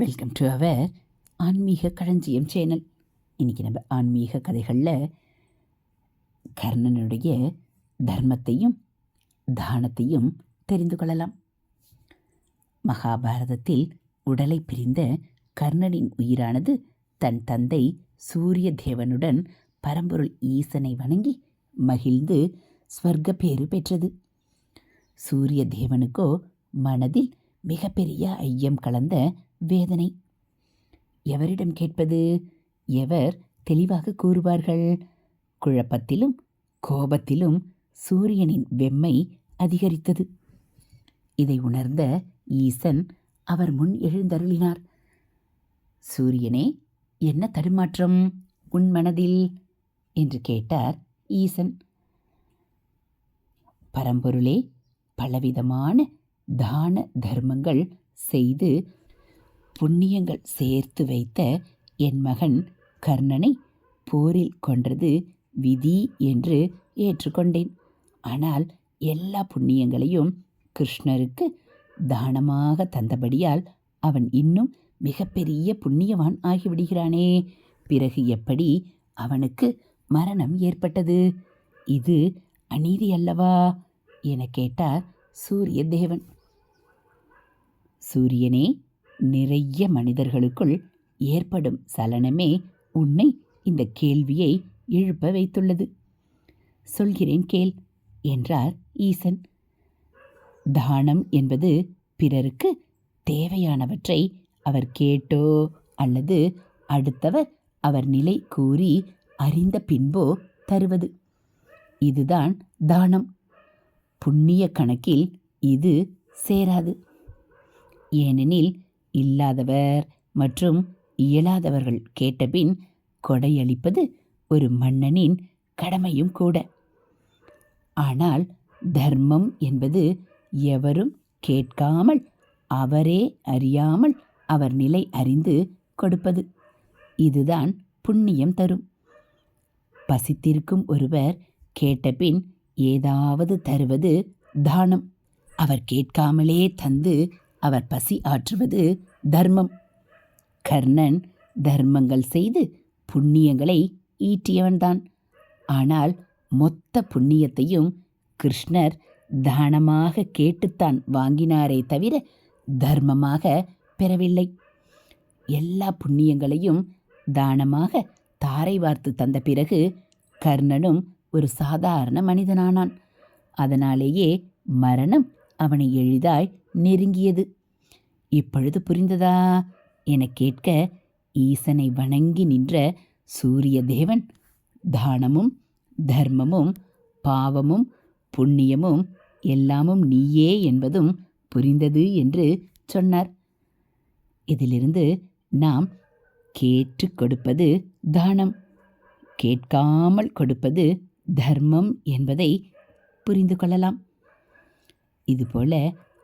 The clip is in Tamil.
வெல்கம் டு அவர் ஆன்மீக களஞ்சியம் சேனல். இன்றைக்கி நம்ம ஆன்மீக கதைகளில் கர்ணனுடைய தர்மத்தையும் தானத்தையும் தெரிந்து கொள்ளலாம். மகாபாரதத்தில் உடலை பிரிந்த கர்ணனின் உயிரானது தன் தந்தை சூரிய தேவனுடன் பரம்பொருள் ஈசனை வணங்கி மகிழ்ந்து ஸ்வர்க்க பேறு பெற்றது. சூரிய தேவனுக்கோ மனதில் மிகப்பெரிய ஐயம் கலந்த வேதனை. எவரிடம் கேட்பது? எவர் தெளிவாக கூறுவார்கள்? குழப்பத்திலும் கோபத்திலும் சூரியனின் வெம்மை அதிகரித்தது. இதை உணர்ந்த ஈசன் அவர் முன் எழுந்தருளினார். சூரியனே என்ன தடுமாற்றம் உன் மனதில்? என்று கேட்டார் ஈசன். பரம்பொருளே பலவிதமான தான தர்மங்கள் செய்து புண்ணியங்கள் சேர்த்து வைத்த என் மகன் கர்ணனை போரில் கொன்றது விதி என்று ஏற்றுக்கொண்டேன். ஆனால் எல்லா புண்ணியங்களையும் கிருஷ்ணருக்கு தானமாக தந்தபடியால் அவன் இன்னும் மிகப்பெரிய புண்ணியவான் ஆகிவிடுகிறானே. பிறகு எப்படி அவனுக்கு மரணம் ஏற்பட்டது? இது அநீதி அல்லவா? என கேட்டார் சூரிய தேவன் சூரியனே நிறைய மனிதர்களுக்குள் ஏற்படும் சலனமே உன்னை இந்த கேள்வியை எழுப்ப வைத்துள்ளது. சொல்கிறேன் கேள் என்றார் ஈசன். தானம் என்பது பிறருக்கு தேவையானவற்றை அவர் கேட்டோ அல்லது அடுத்தவர் அவர் நிலை கூறி அறிந்த பின்போ தருவது. இதுதான் தானம். புண்ணிய கணக்கில் இது சேராது. ஏனெனில் இல்லாதவர் மற்றும் இயலாதவர்கள் கேட்டபின் கொடையளிப்பது ஒரு மன்னனின் கடமையும் கூட. ஆனால் தர்மம் என்பது எவரும் கேட்காமல் அவரே அறியாமல் அவர் நிலை அறிந்து கொடுப்பது. இதுதான் புண்ணியம் தரும். பசித்திருக்கும் ஒருவர் கேட்டபின் ஏதாவது தருவது தானம். அவர் கேட்காமலே தந்து அவர் பசி ஆற்றுவது தர்மம். கர்ணன் தர்மங்கள் செய்து புண்ணியங்களை ஈட்டியவன்தான். ஆனால் மொத்த புண்ணியத்தையும் கிருஷ்ணர் தானமாக கேட்டுத்தான் வாங்கினாரே தவிர தர்மமாக பெறவில்லை. எல்லா புண்ணியங்களையும் தானமாக தாரை வார்த்து தந்த பிறகு கர்ணனும் ஒரு சாதாரண மனிதனானான். அதனாலேயே மரணம் அவனை எளிதாய் நெருங்கியது. இப்பொழுது புரிந்ததா? என கேட்க ஈசனை வணங்கி நின்ற சூரிய தேவன் தானமும் தர்மமும் பாவமும் புண்ணியமும் எல்லாமும் நீயே என்பதும் புரிந்தது என்று சொன்னார். இதிலிருந்து நாம் கேட்டு கொடுப்பது தானம் கேட்காமல் கொடுப்பது தர்மம் என்பதை புரிந்து கொள்ளலாம். இதுபோல்